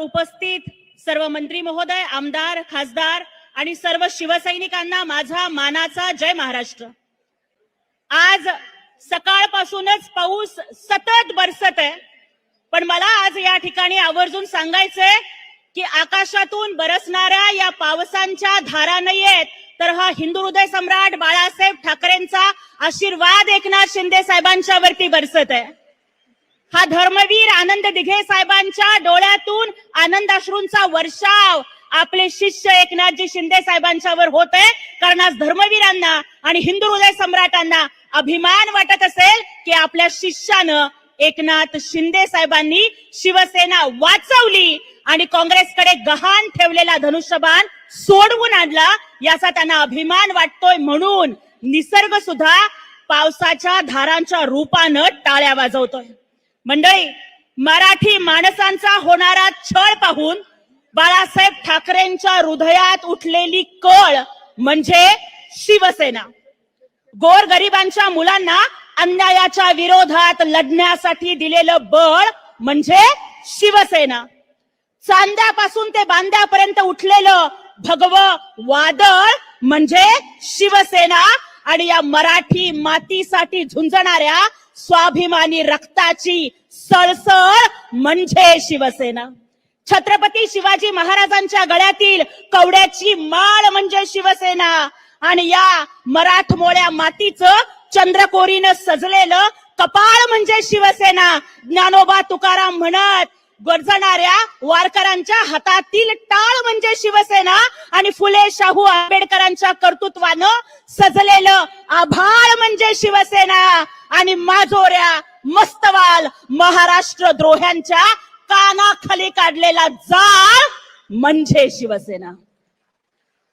उपस्थित सर्व मंत्री महोदय आमदार खासदार आणि सर्व शिवसैनिकांना माझा मानाचा जय महाराष्ट्र. आज सकाळपासूनच पाऊस सतत बरसत आहे पण मला आज या ठिकाणी आवर्जून सांगायचंय की आकाशातून बरसणाऱ्या या पावसांच्या धारा नाही आहेत तर हा हिंदू हृदय सम्राट बाळासाहेब ठाकरेंचा आशीर्वाद एकनाथ शिंदे साहेबांच्या वरती बरसत आहे. हा धर्मवीर आनंद दिघे साहेबांच्या डोळ्यातून आनंदाश्रूंचा वर्षाव आपले शिष्य एकनाथजी शिंदे साहेबांच्यावर होत आहे. कारण आज धर्मवीरांना आणि हिंदू हृदय सम्राटांना अभिमान वाटत असेल की आपल्या शिष्यानं एकनाथ शिंदे साहेबांनी शिवसेना वाचवली आणि काँग्रेसकडे गहाण ठेवलेला धनुष्यबाण सोडवून आणला. याचा त्यांना अभिमान वाटतोय म्हणून निसर्ग सुद्धा पावसाच्या धारांच्या रूपानं टाळ्या वाजवतोय. मंडळी मराठी माणसांचा होणारा छळ पाहून बाळासाहेब ठाकरेंच्या हृदयात उठलेली कळ म्हणजे शिवसेना. गोर गरिबांच्या मुलांना अन्यायाच्या विरोधात लढण्यासाठी दिलेलं बळ म्हणजे शिवसेना. चांद्यापासून ते बांद्यापर्यंत उठलेलं भगव वादळ म्हणजे शिवसेना आणि या मराठी मातीसाठी झुंजणाऱ्या स्वाभिमानी रक्ताची सळसळ म्हणजे शिवसेना. छत्रपती शिवाजी महाराजांच्या गळ्यातील कवड्याची माळ म्हणजे शिवसेना. आणि या मराठमोळ्या मातीचं चंद्रकोरीनं सजलेलं कपाळ म्हणजे शिवसेना. ज्ञानोबा तुकाराम म्हणत गरजणाऱ्या वारकऱ्यांच्या हातातील टाळ म्हणजे शिवसेना. आणि फुले शाहू आंबेडकरांच्या कर्तृत्वानं सजलेलं आभाळ म्हणजे शिवसेना. आणि माजोऱ्या मस्तवाल महाराष्ट्र द्रोह्यांच्या कानाखाली काढलेला जाळ म्हणजे शिवसेना.